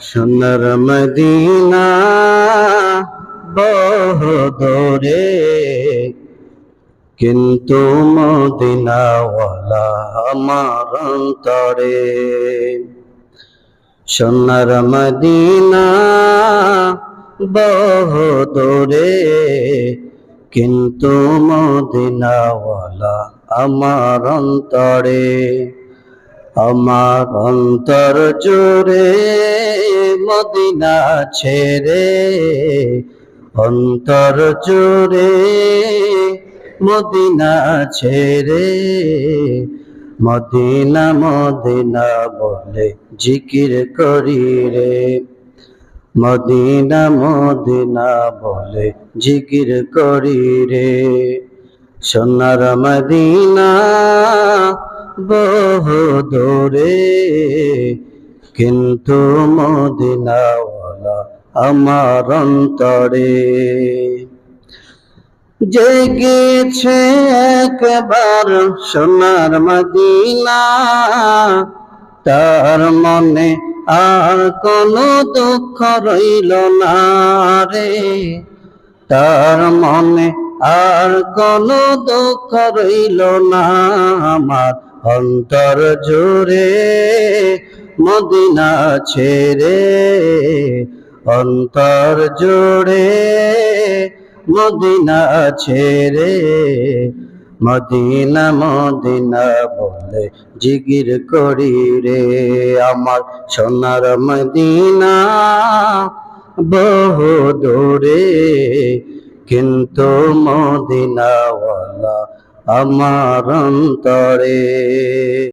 সোনার মদিনা বহু দূরে। কিন্তু মদিনাওয়ালা আমার অন্তরে। সোনার মদিনা বহু দূরে। কিন্তু মদিনাওয়ালা আমার অন্তরে। আমার অন্তর জুড়ে মদিনা ছেড়ে অন্তর জুড়ে মদিনা ছেড়ে, মদিনা মদিনা বলে জিকির করি রে। মদিনা মদিনা বলে জিকির করি রে। সোনার মদিনা বহু দূরে কিন্তু মদিনাওয়ালা আমার অন্তরে। জেগেছে একবার সোনার মদিনা, তার মনে আর কোনো দুঃখ রইল না রে। তার মনে আর কোনো দুঃখ রইল না আমার অন্তর জুড়ে মদিনা ছেড়ে অন্তর জুড়ে মদিনা ছেড়ে মদিনা মদিনা বলে জিগির করি রে। আমার সোনার মদিনা বহু দূরে, কিন্তু মদিনাওয়ালা আমার অন্তরে।